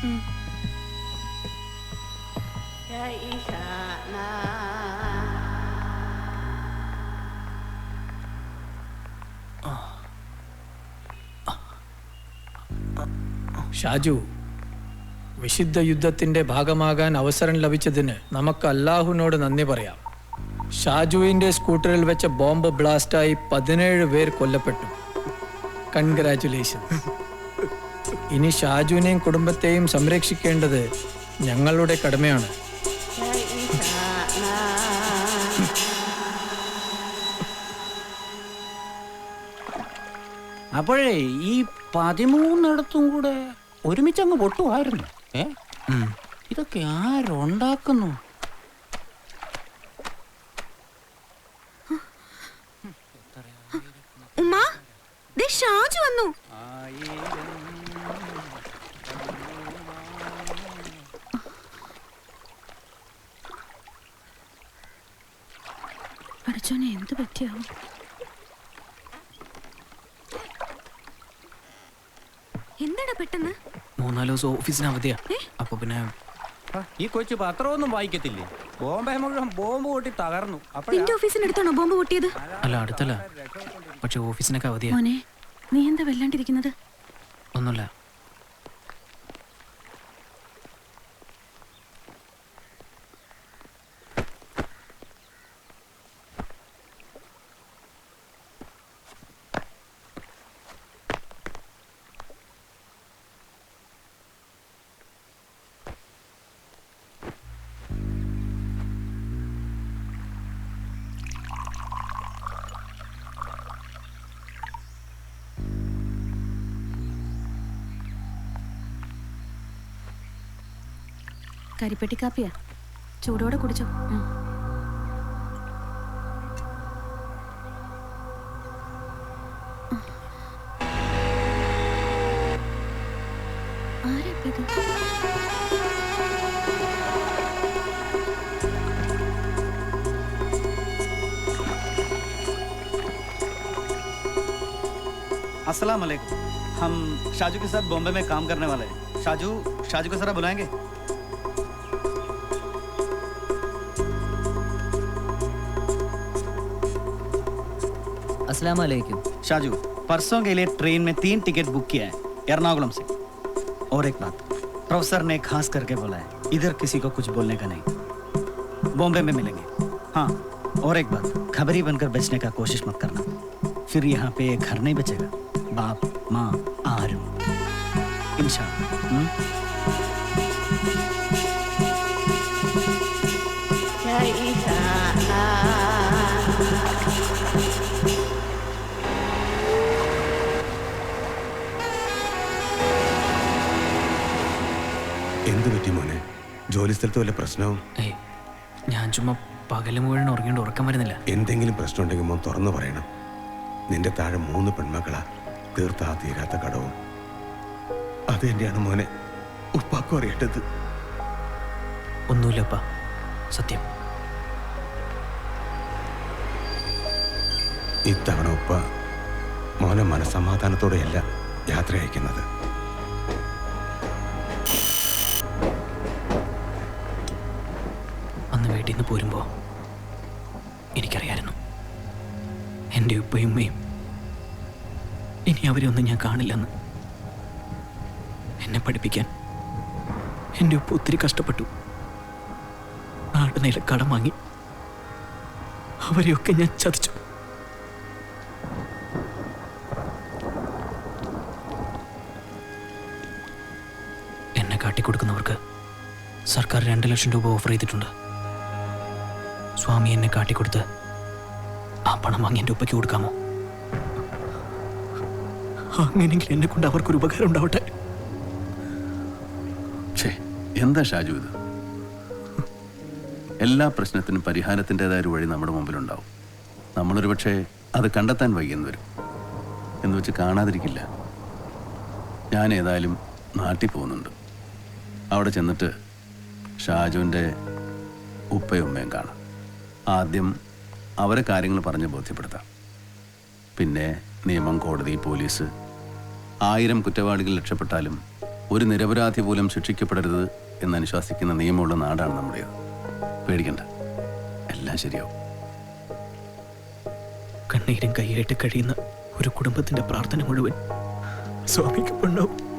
ഷാജു വിശുദ്ധ യുദ്ധത്തിന്റെ ഭാഗമാകാൻ അവസരം ലഭിച്ചതിന് നമുക്ക് അല്ലാഹുവിനോട് നന്ദി പറയാം. ഷാജുവിന്റെ സ്കൂട്ടറിൽ വെച്ച ബോംബ് ബ്ലാസ്റ്റായി പതിനേഴ് പേർ കൊല്ലപ്പെട്ടു. കൺഗ്രാറ്റുലേഷൻ ഇനി ഷാജുവിനെയും കുടുംബത്തെയും സംരക്ഷിക്കേണ്ടത് ഞങ്ങളുടെ കടമയാണ്. അപ്പോഴേ ഈ പതിമൂന്നിടത്തും കൂടെ ഒരുമിച്ചങ്ങ് പൊട്ടുമായിരുന്നു. ഏ? ഇതൊക്കെ ആരുണ്ടാക്കുന്നു? ഉമ്മ ദേ ഷാജു വന്നു. പഠിച്ചോനെ എന്ത് പറ്റിയാവും? എന്താടാ പെട്ടെന്ന്? മൂന്നാൽ ദിവസം ഓഫീസിന് അവധിയാ. അപ്പൊ പിന്നെ ഈ കൊച്ചു പത്രമൊന്നും വായിക്കത്തില്ലേ? ബോംബെ മുഴുവൻ ബോംബ് പൊട്ടി തകർന്നു. എന്റെ നിന്റെ ഓഫീസിനടുത്താണോ ബോംബ് പൊട്ടിയത്? അല്ല അടുത്തല്ല. പക്ഷെ ഓഫീസിനൊക്കെ അവധിയാ. മോനെ നീ എന്താ വല്ലാണ്ടിരിക്കുന്നത്? ഒന്നുമില്ല. കരിപ്പെട്ടി കാപ്പിയാ ചൂടോടെ കുടിച്ചോ ഉം. ആരാ ഇപ്പൊ ഇത്? अस्सलाम वालेकुम हम शाजू के साथ बॉम्बे में काम करने वाले हैं शाजू शाजू को जरा बुलाएंगे अस्सलाम वालेकुम शाजू परसों के लिए ट्रेन में तीन टिकट बुक किया है एर्नाकुलम से और एक बात प्रोफेसर ने खास करके बोला है इधर किसी को कुछ बोलने का नहीं बॉम्बे में मिलेंगे हाँ और एक बात खबरी बनकर बचने का कोशिश मत करना फिर यहाँ पे घर नहीं बचेगा बाप माँ आरू इंशाल्लाह എന്ത് പറ്റി മോനെ? ജോലി സ്ഥലത്ത് വല്ല പ്രശ്നവും ഏയ് ഞാൻ ചുമ്മാ പകൽ മുഴുവൻ ഉറങ്ങിയോണ്ട് ഉറക്കം വരുന്നില്ല. എന്തെങ്കിലും പ്രശ്നം ഉണ്ടെങ്കിൽ മോൻ തുറന്നു പറയണം. നിന്റെ താഴെ മൂന്ന് പെൺമക്കളാ. തീർത്താ തീരാത്ത കടവും. അത് തന്നെയാണ് മോനെ ഉപ്പാക്കും അറിയേണ്ടത്. ഒന്നുമില്ലപ്പ സത്യം. ഇത്തവണ ഉപ്പ മോനെ മനസമാധാനത്തോടെയല്ല യാത്ര അയക്കുന്നത്. വീട്ടിൽ നിന്ന് പോരുമ്പോൾ എനിക്കറിയായിരുന്നു. എന്റെ ഉപ്പയും ഉമ്മയും ഇനി അവരെയൊന്നും ഞാൻ കാണില്ലെന്ന്. എന്നെ പഠിപ്പിക്കാൻ എന്റെ ഉപ്പ ഒത്തിരി കഷ്ടപ്പെട്ടു. നാട് കടം വാങ്ങി അവരെയൊക്കെ ഞാൻ ചതിച്ചു. എന്നെ കാട്ടിക്കൊടുക്കുന്നവർക്ക് സർക്കാർ രണ്ട് ലക്ഷം രൂപ ഓഫർ ചെയ്തിട്ടുണ്ട്. സ്വാമി എന്നെ കാട്ടിക്കൊടുത്ത് ആ പണം വാങ്ങി എന്റെ ഉപ്പയ്ക്ക് കൊടുക്കാമോ? അങ്ങനെയെങ്കിൽ എന്നെ കൊണ്ട് അവർക്കൊരു ഉപകാരം ഉണ്ടാവട്ടെ. എന്താ ഷാജു ഇത്? എല്ലാ പ്രശ്നത്തിനും പരിഹാരത്തിന്റെതായ ഒരു വഴി നമ്മുടെ മുമ്പിലുണ്ടാവും. നമ്മളൊരു പക്ഷേ അത് കണ്ടെത്താൻ വൈകിയെന്ന് വരും. എന്ന് വെച്ച് കാണാതിരിക്കില്ല. ഞാൻ ഏതായാലും നാട്ടിൽ പോകുന്നുണ്ട്. അവിടെ ചെന്നിട്ട് ഷാജുവിന്റെ ഉപ്പയും ഉമ്മയും കാണാം. ആദ്യം അവരെ കാര്യങ്ങൾ പറഞ്ഞ് ബോധ്യപ്പെടുത്താം. പിന്നെ നിയമം കോടതി പോലീസ് ആയിരം കുറ്റവാളികൾ രക്ഷപ്പെട്ടാലും ഒരു നിരപരാധി പോലും ശിക്ഷിക്കപ്പെടരുത് എന്ന് അനുശാസിക്കുന്ന നിയമമുള്ള നാടാണ് നമ്മുടേത്. പേടിക്കണ്ട. എല്ലാം ശരിയാവും. കണ്ണീരും കൈയായിട്ട് കഴിയുന്ന ഒരു കുടുംബത്തിന്റെ പ്രാർത്ഥന മുഴുവൻ സ്വാമിക്ക് ഉണ്ടാവും